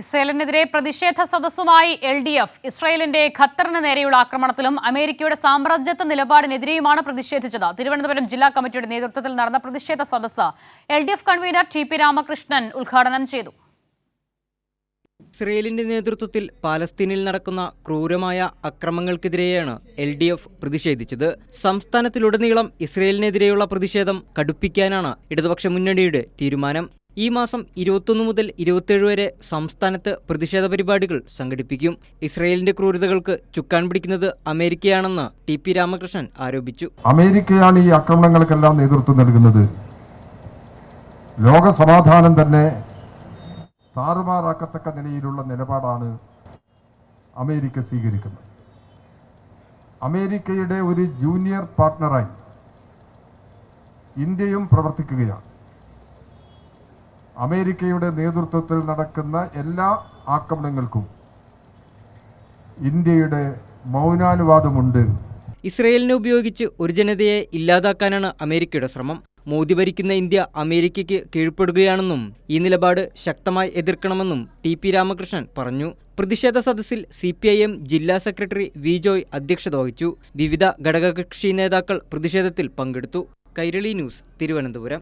ഇസ്രയേലിനെതിരെ പ്രതിഷേധ സദസ്സുമായി L D F ഇസ്രയേലിന്റെ ഖത്തറിന് നേരെയുള്ള ആക്രമണത്തിലും അമേരിക്കയുടെ സാമ്രാജ്യത്വ നിലപാടിനെതിരെയുമാണ് പ്രതിഷേധിച്ചത്. തിരുവനന്തപുരം ജില്ലാ കമ്മിറ്റിയുടെ നേതൃത്വത്തിൽ നടന്ന പ്രതിഷേധ സദസ്സ് L D F convenor T P Ramakrishnan ഉദ്ഘാടനം ചെയ്തു. ഇസ്രയേലിന്റെ നേതൃത്വത്തിൽ പാലസ്തീനിൽ നടക്കുന്ന ക്രൂരമായ അക്രമങ്ങൾക്കെതിരെയാണ് എൽ ഡി എഫ് പ്രതിഷേധിച്ചത്. സംസ്ഥാനത്തിലുടനീളം ഇസ്രയേലിനെതിരെയുള്ള പ്രതിഷേധം കടുപ്പിക്കാനാണ് ഇടതുപക്ഷ മുന്നണിയുടെ തീരുമാനം. ഈ മാസം ഇരുപത്തൊന്ന് മുതൽ ഇരുപത്തിയേഴ് വരെ സംസ്ഥാനത്ത് പ്രതിഷേധ പരിപാടികൾ സംഘടിപ്പിക്കും. ഇസ്രയേലിന്റെ ക്രൂരതകൾക്ക് ചുക്കാൻ പിടിക്കുന്നത് അമേരിക്കയാണെന്ന് ടി പി രാമകൃഷ്ണൻ ആരോപിച്ചു. അമേരിക്കയാണ് ഈ ആക്രമണങ്ങൾക്കെല്ലാം നേതൃത്വം നൽകുന്നത്. ലോക സമാധാനം തന്നെ താറുമാറാക്കത്തക്ക നിലയിലുള്ള നിലപാടാണ് അമേരിക്ക സ്വീകരിക്കുന്നത്. അമേരിക്കയുടെ ഒരു ജൂനിയർ പാർട്ട്ണറായി ഇന്ത്യയും പ്രവർത്തിക്കുകയാണ്. അമേരിക്കയുടെ നേതൃത്വത്തിൽ നടക്കുന്ന എല്ലാ ആക്രമണങ്ങൾക്കും ഇന്ത്യയുടെ മൗനാനുവാദമുണ്ട്. ഇസ്രയേലിനെ ഉപയോഗിച്ച് ഒരു ജനതയെ ഇല്ലാതാക്കാനാണ് അമേരിക്കയുടെ ശ്രമം. മോദി ഭരിക്കുന്ന ഇന്ത്യ അമേരിക്കയ്ക്ക് കീഴ്പ്പെടുകയാണെന്നും ഈ നിലപാട് ശക്തമായി എതിർക്കണമെന്നും ടി പി രാമകൃഷ്ണൻ പറഞ്ഞു. പ്രതിഷേധ സദസ്സിൽ സി പി ഐ എം ജില്ലാ സെക്രട്ടറി വി ജോയ് അധ്യക്ഷത വഹിച്ചു. വിവിധ ഘടകകക്ഷി നേതാക്കൾ പ്രതിഷേധത്തിൽ പങ്കെടുത്തു. കൈരളി ന്യൂസ് തിരുവനന്തപുരം.